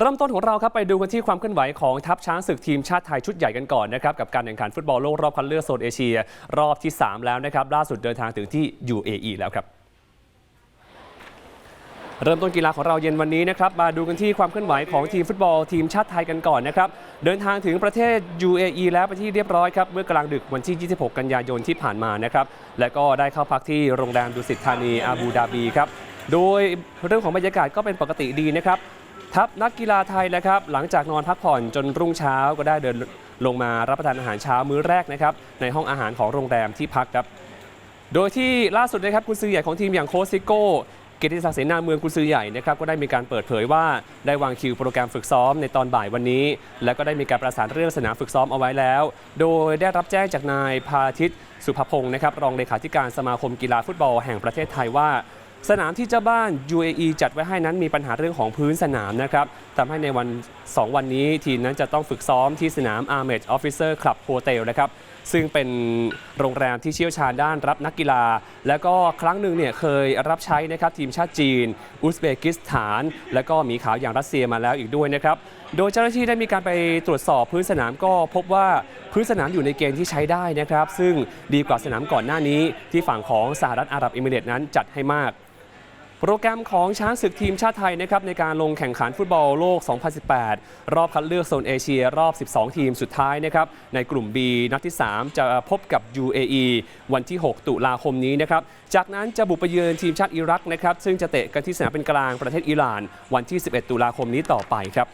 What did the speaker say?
เริ่มต้นของเราครับไปดูกันที่ความเคลื่อนไหวของทัพช้างศึกทีมชาติไทยชุดใหญ่กันก่อนนะครับกับการแข่งขันฟุตบอลโลกรอบคัดเลือกโซนเอเชีย รอบที่ 3 แล้วนะครับล่าสุดเดินทางถึงที่ UAE แล้วครับเริ่มต้นกีฬาของเราเย็นวันนี้นะครับมาดูกันที่ความเคลื่อนไหวของทีมฟุตบอลทีมชาติไทยกันก่อนนะครับเดินทางถึงประเทศ UAE แล้วไปที่เรียบร้อยครับเมื่อกลางดึกวันที่ 26 กันยายนที่ผ่านมานะครับและก็ได้เข้าพักที่โรงแรมดุสิตธานีอาบูดาบีครับ โดยเรื่องของบรรยากาศก็เป็นปกติดีนะครับทัพนักกีฬาไทยนะครับหลังจากนอนพักผ่อนจนรุ่งเช้าก็ได้เดินลงมารับประทานอาหารเช้ามื้อแรกนะครับในห้องอาหารของโรงแรมที่พักครับโดยที่ล่าสุดนะครับกุนซือใหญ่ของทีมอย่างโคซิโก้เกียรติศักดิ์เสนาเมืองกุนซือใหญ่นะครับก็ได้มีการเปิดเผยว่าได้วางคิวโปรแกรมฝึกซ้อมในตอนบ่ายวันนี้ และก็ได้มีการประสานเรื่องสนามฝึกซ้อมเอาไว้แล้ว โดยได้รับแจ้งจากนายพาทิตสุภพงศ์นะครับรองเลขาธิการสมาคมกีฬาฟุตบอลแห่งประเทศไทยว่า สนามที่เจ้าบ้าน UAE จัดไว้ให้นั้นมีปัญหาเรื่องของพื้นสนามนะครับทำให้ในวัน 2 วันนี้ทีมนั้นจะต้องฝึกซ้อมที่สนาม Armed Officer Club Hotel นะครับ ซึ่งเป็นโรงแรมที่เชี่ยวชาญด้านรับนักกีฬา แล้วก็ครั้งหนึ่งเนี่ยเคยรับใช้นะครับทีมชาติจีน อุซเบกิสถาน แล้วก็หมีขาวอย่างรัสเซียมาแล้วอีกด้วยนะครับ โดยเจ้าหน้าที่ได้มีการไปตรวจสอบพื้นสนามก็พบว่าพื้นสนามอยู่ในเกณฑ์ที่ใช้ได้นะครับ ซึ่งดีกว่าสนามก่อนหน้านี้ที่ฝั่งของสหรัฐอาหรับเอมิเรตส์นั้นจัดให้มาก โปรแกรมของช้างศึกทีมชาติไทยนะครับในการลงแข่งขันฟุตบอลโลก 2018 รอบคัดเลือกโซนเอเชียรอบ 12 ทีมสุดท้ายนะครับในกลุ่ม B นัดที่ 3 จะพบกับ UAE วันที่ 6 ตุลาคมนี้นะครับจากนั้นจะบุกไปเยือนทีมชาติอิรักนะครับซึ่งจะเตะกันที่สนามเป็นกลางประเทศอิหร่าน วันที่ 11 ตุลาคมนี้ต่อไปครับ